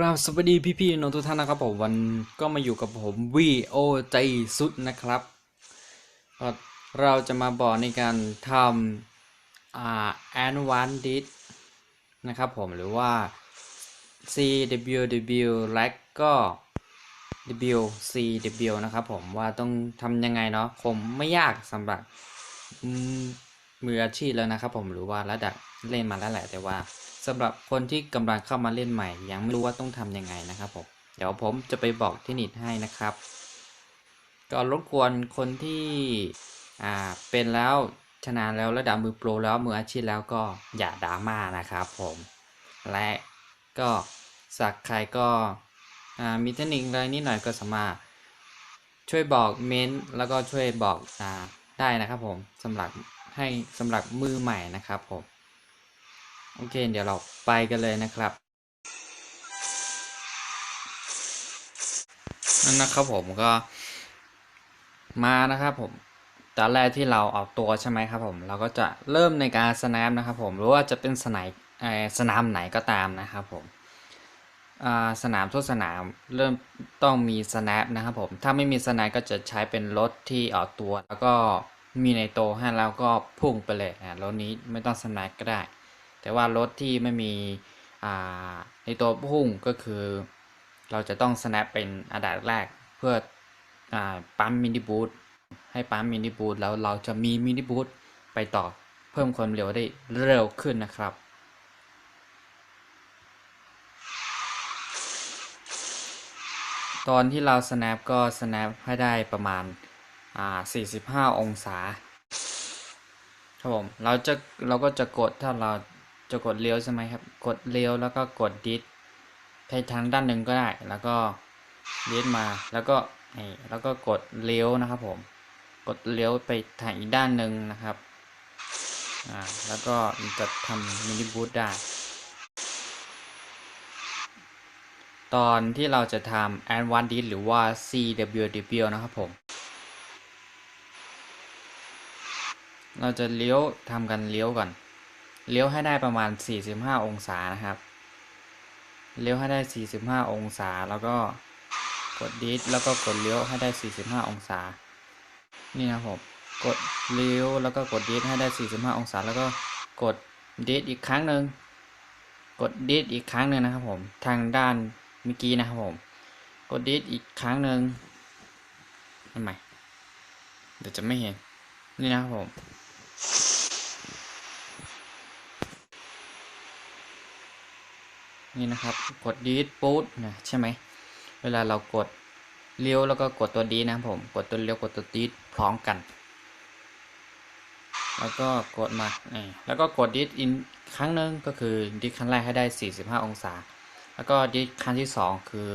ครับสวัสดีพี่ๆน้องทุกท่านนะครับผมวันก็มาอยู่กับผมวีโอใจสุดนะครับเราจะมาบอกในการทำอ่า advanced dit นะครับผมหรือว่า CWW และก็ WCW นะครับผมว่าต้องทำยังไงเนาะผมไม่ยากสำหรับมืออาชีพแล้วนะครับผมหรือว่าระดับเล่นมาแล้วแหละแต่ว่า สำหรับคนที่กำลังเข้ามาเล่นใหม่ ยังไม่รู้ว่าต้องทำยังไงนะครับผมเดี๋ยวผมจะไปบอกเทคนิคให้นะครับ ก็รบกวนคนที่อ่าเป็นแล้วชนะแล้วระดับมือโปรแล้วมืออาชีพแล้วก็อย่าดราม่านะครับผมและก็สักใครก็อ่ามีเทคนิคอะไรนิดหน่อยก็สามารถช่วยบอกเมนต์แล้วก็ช่วยบอกอ่าได้นะครับผมสำหรับให้สำหรับมือใหม่นะครับผม โอเค เดี๋ยวเราไปกันเลยนะครับนั่นนะครับผมก็มานะครับผมตอนแรกที่เราเอาตัวใช่ไหมครับผม เราก็จะเริ่มในการสแนปนะครับผมหรือว่าจะเป็นสนามสนามไหนก็ตามนะครับผมสนามทุกสนามเริ่มต้องมีสแนปนะครับผม ถ้าไม่มีสแนปก็จะใช้เป็นรถที่ออกตัว แล้วก็มีในโตให้แล้วก็พุ่งไปเลยอ่ารถนี้ไม่ต้องสแนปก็ได้ แต่ว่ารถที่ไม่มีในตัวพุ่งก็คือ เราจะต้อง snap เป็นอันดับแรกเพื่ออปั๊มมินิบูทให้ปั๊มมินิบูทแล้วเราจะมีมินิบูทไปต่อเพิ่มความเร็วได้เร็วขึ้นนะครับ ตอนที่เรา snap ก็ snap ให้ได้ประมาณ 45 องศาครับผมเราจะเราก็จะกดถ้าเรา จะกดเลี้ยวใช่ไหมครับ กดเลี้ยวแล้วก็กดดิสไปทางด้านหนึ่งก็ได้ แล้วก็เลี้ยวมา แล้วก็นี่แล้วก็กดเลี้ยวนะครับผม กดเลี้ยวไปทางอีกด้านหนึ่งนะครับ อ่า แล้วก็จะทำมินิบูทได้ ตอนที่เราจะทำ a d v a n c e d หรือว่า CWW นะครับผมเราจะเลี้ยวทำกันเลี้ยวก่อน เลี้ยวให้ได้ประมาณ 45 องศานะครับ เลี้ยวให้ได้ 45 องศา แล้วก็กดดิสแล้วก็กดเลี้ยวให้ได้ 45 องศา นี่นะครับผมกดเลี้ยวแล้วก็กดดิสให้ได้ 45 องศา แล้วก็กดดิสอีกครั้งหนึ่งกดดิสอีกครั้งหนึ่งนะครับผม ทางด้านเมื่อกี้นะครับผม กดดิสอีกครั้งหนึ่งทำไมเดี๋ยวจะไม่เห็น นี่นะครับผม นี่นะครับ กดดีดปูดนะใช่ไหมเวลาเรากดเลี้ยวแล้วก็กดตัวดีนะผม กดตัวเลี้ยวกดตัวดีดพร้อมกัน แล้วก็กดมานี่แล้วก็กดดิสอินครั้งหนึ่งก็คือดิสครั้งแรกให้ได้ 45 องศา แล้วก็ดิสครั้งที่ 2 คือ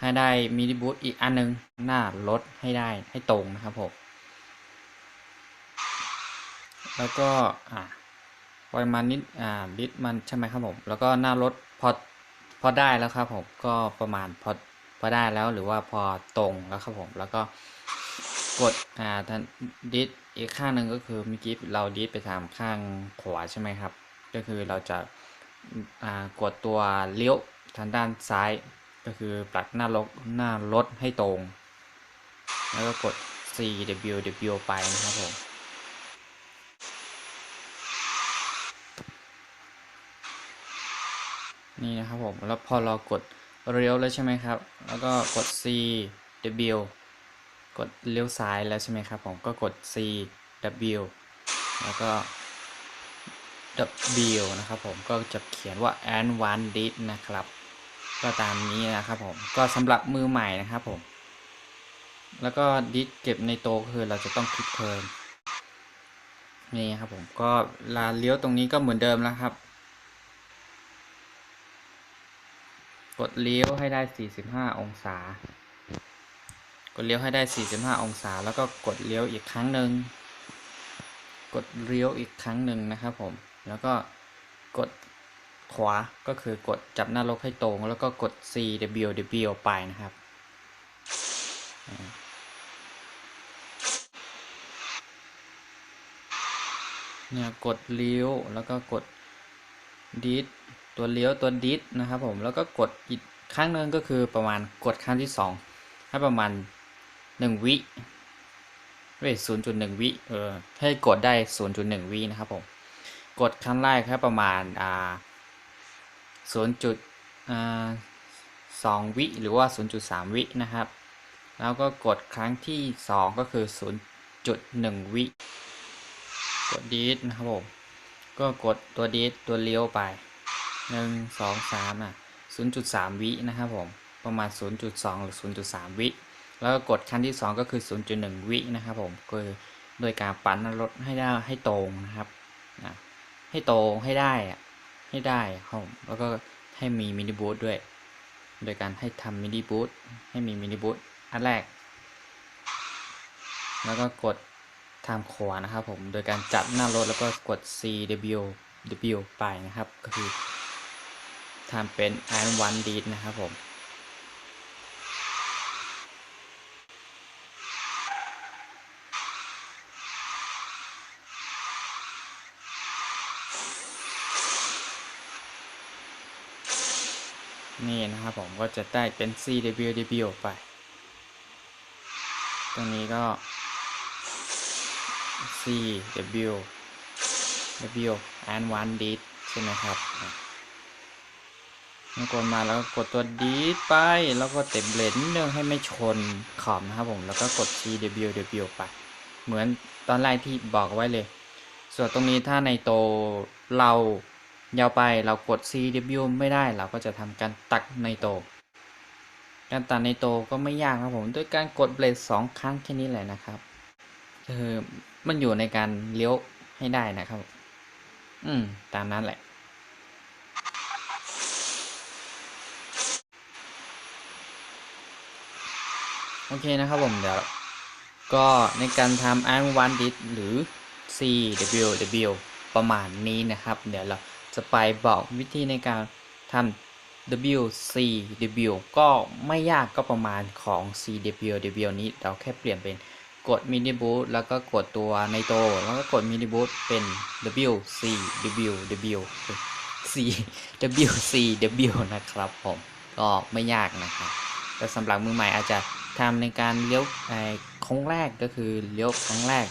ให้ได้มินิบูทอีกอันหนึงหน้ารถให้ได้ให้ตรงนะครับผม แล้วก็อ่า ปริมาณนิดอ่าลิตรมันใช่ไหมครับผมแล้วก็หน้ารถพอพอได้แล้วครับผมก็ประมาณพอพอได้แล้วหรือว่าพอตรงแล้วครับผมแล้วก็กดอ่าทันดิสอีกข้างหนึ่งก็คือเมื่อกี้เราดิสไปทางข้างขวาใช่ไหมครับ ก็คือเราจะอ่ากดตัวเลี้ยวทางด้านซ้าย ก็คือปรับหน้ารถหน้ารถให้ตรง แล้วก็กด CWW ไปนะครับผม นี่นะครับผม แล้วพอเรากดเลี้ยวแล้วใช่ไหมครับ แล้วก็กด C W กดเลี้ยวซ้ายแล้วใช่ไหมครับผมก็กด C W แล้วก็ W นะครับผมก็จะเขียนว่า a d v a n c e d นะครับ ก็ตามนี้นะครับผมก็สำหรับมือใหม่นะครับผม แล้วก็ดิสเก็บในโตะคือเราจะต้องคลิกเทิร์นนี่ครับผมก็ลาเลี้ยวตรงนี้ก็เหมือนเดิมแล้วครับ กดเลี้ยวให้ได้ 45 องศา กดเลี้ยวให้ได้ 45 องศา แล้วก็กดเลี้ยวอีกครั้งหนึ่ง กดเลี้ยวอีกครั้งหนึ่งนะครับผม แล้วก็กดขวา ก็คือกดจับหน้ารถให้ตรง แล้วก็กด C W W ไปนะครับ เนี่ยกดเลี้ยวแล้วก็กดดิส ตัวเลี้ยวตัวดิสนะครับผมแล้วก็กดอีกครั้งหนึ่งก็คือประมาณกดครั้งที่สองให้ประมาณหนึ่งวิเว้ยศูนย์จุดหนึ่งวิเออให้กดได้ศูนย์จุดหนึ่งวินะครับผมกดครั้งแรกแค่ประมาณอ่าศูนย์จุดอ่าสองวิหรือว่าศูนย์จุดสามวินะครับ แล้วก็กดครั้งที่สองก็คือศูนย์จุดหนึ่งวิกดดีดนะครับผมก็กดตัวดีดตัวเลี้ยวไป หนึ่งสองสามอะศูนย์จุดสามวินะครับผมประมาณศูนย์จุดสองหรือศูนย์จุดสามวิ แล้วก็กดขั้นที่สองก็คือศูนย์จุดหนึ่งวินะครับผมคือโดยการปั่นรถให้ได้ให้ตรงนะครับนะให้ตรงให้ได้อะให้ได้ครับผมแล้วก็ให้มีมินิบูทด้วย โดยการให้ทำมินิบูทให้มีมินิบูทอันแรก แล้วก็กดทางขวานะครับผม โดยการจับหน้ารถแล้วก็กด C W W ไปนะครับ ก็คือ ทำเป็น and one deed นะครับผมนี่นะครับผมก็จะได้เป็น C W W ไป ตรงนี้ก็ C W W and one deed ใช่ไหมครับ กดมาแล้วก็กดตัว deed ไป แล้วก็เต็มเลนนิดนึงให้ไม่ชนขอบนะครับผม แล้วก็กด C W W ไป เหมือนตอนแรกที่บอกไว้เลย ส่วนตรงนี้ถ้าในโตเรายาวไปเรากด C W ไม่ได้ เราก็จะทำการตัดในโต การตัดในโตก็ไม่ยากครับผมด้วยการกดเบรดสองครั้งแค่นี้แหละนะครับคือมันอยู่ในการเลี้ยวให้ได้นะครับ อืม ตามนั้นแหละ โอเคนะครับผมเดี๋ยวก็ในการทำ i one dit หรือ CWW ประมาณนี้นะครับ เดี๋ยวเราจะไปบอกวิธีในการทำ WCW ก็ไม่ยากก็ประมาณของ CWW นี้เราแค่เปลี่ยนเป็นกด mini boot แล้วก็กดตัวในโต แล้วก็กด mini boot เป็น WCWW CWCW นะครับผม ก็ไม่ยากนะครับแต่สำหรับมือใหม่อาจจะ ทำในการเลี้ยวไอ้โค้งแรกก็คือเลี้ยวครั้งแรก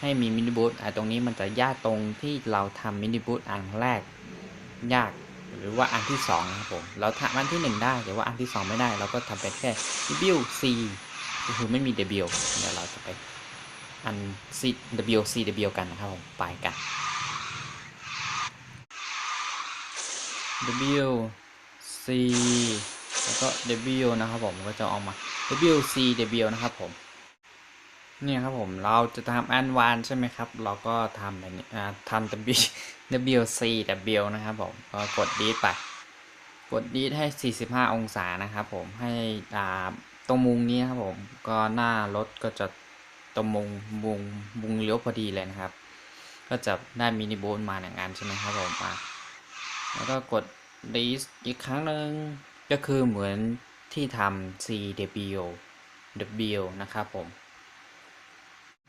ให้มีมินิบูทอะตรงนี้มันจะยากตรงที่เราทำมินิบูทอันแรกยากหรือว่าอันที่สองครับผมเราทำอันที่หนึ่งได้แต่ว่าอันที่สองไม่ได้ เราก็ทำเป็นแค่ W C ก็คือไม่มี W เดี๋ยวเราจะไปอัน C W C W กันนะครับผมไปกัน W C แล้วก็ W นะครับผมก็จะออกมา W C W นะครับผมเนี่ยครับผมเราจะทำอันวานใช่ไหมครับ เราก็ทำแบบนี้อ่าทำ W W C W นะครับผมก็กดดีดไปกดดีดให้ 45 องศานะครับผมให้อ่าตรงมุมนี้ครับผมก็หน้ารถก็จะตรงมุมมุมมุมเลี้ยวพอดีเลยนะครับ ก็จะได้มินิโบนมาหนึ่งอันใช่ไหมครับผมอะแล้วก็กดดีดอีกครั้งหนึ่งก็คือเหมือน ที่ทำ C W W นะครับผม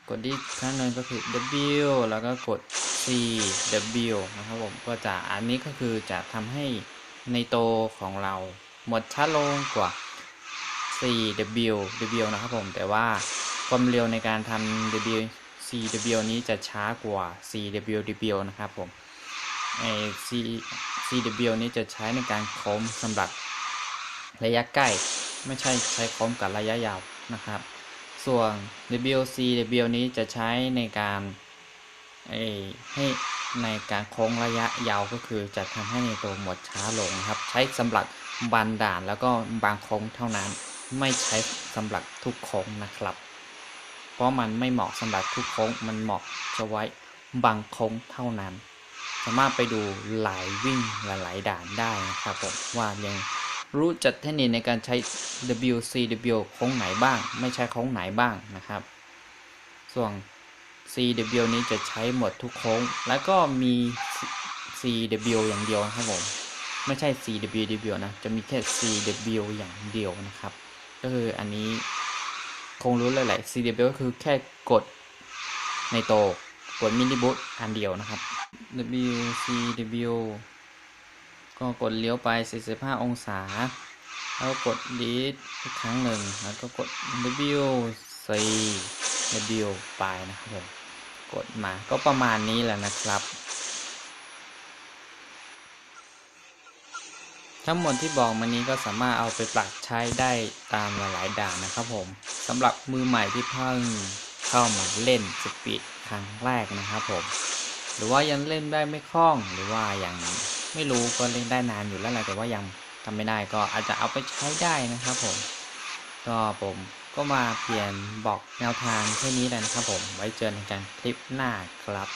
กดที่ครั้งหนึ่งก็คือ W แล้วก็กด C W นะครับผมก็จะอันนี้ก็คือจะทำให้ในโตของเราหมดช้าลงกว่า C W W นะครับผม แต่ว่าความเร็วในการทำ W C W นี้จะช้ากว่า C W W นะครับผมไอ C C W นี้จะใช้ในการโค้งสำหรับ ระยะใกล้ ไม่ใช่ใช้โค้งกับระยะยาวนะครับ ส่วน WC W นี้จะใช้ในการให้ในการโค้งระยะยาวก็คือจะทำให้ในตัวหมดช้าลงครับ ใช้สำหรับบันด่านแล้วก็บางโค้งเท่านั้น ไม่ใช้สำหรับทุกโค้งนะครับ เพราะมันไม่เหมาะสำหรับทุกโค้งมันเหมาะจะไว้บางโค้งเท่านั้น สามารถไปดูหลายวิ่งหลายด่านได้นะครับผมว่ายัง รู้จักเทคนิคในการใช้ WCW โค้งไหนบ้าง ไม่ใช้โค้งไหนบ้างนะครับ ส่วน CW นี้จะใช้หมดทุกโค้ง แล้วก็มี CW อย่างเดียวนะครับผม ไม่ใช่ CWW นะ จะมีแค่ CW อย่างเดียวนะครับ ก็คืออันนี้คงรู้เลยแหละ CW ก็คือแค่กดในโตกดมินิบูทอันเดียวนะครับ WCW ก็กดเลี้ยวไป 45 องศา แล้วกด delete อีกครั้งหนึ่ง แล้วก็กด W C W ไปนะครับผมกดมาก็ประมาณนี้แหละนะครับ ทั้งหมดที่บอกมานี้ก็สามารถเอาไปปรับใช้ได้ตามหลายๆด่านนะครับผมสำหรับมือใหม่ที่เพิ่งเข้ามาเล่นสปีดครั้งแรกนะครับผม หรือว่ายังเล่นได้ไม่คล่องหรือว่ายัง ไม่รู้ก็เล่นได้นานอยู่แล้วแหละแต่ว่ายังทำไม่ได้ก็อาจจะเอาไปใช้ได้นะครับผม ก็ผมก็มาเปลี่ยนบอกแนวทางแค่นี้แหละนะครับผม ไว้เจอกันคลิปหน้าครับ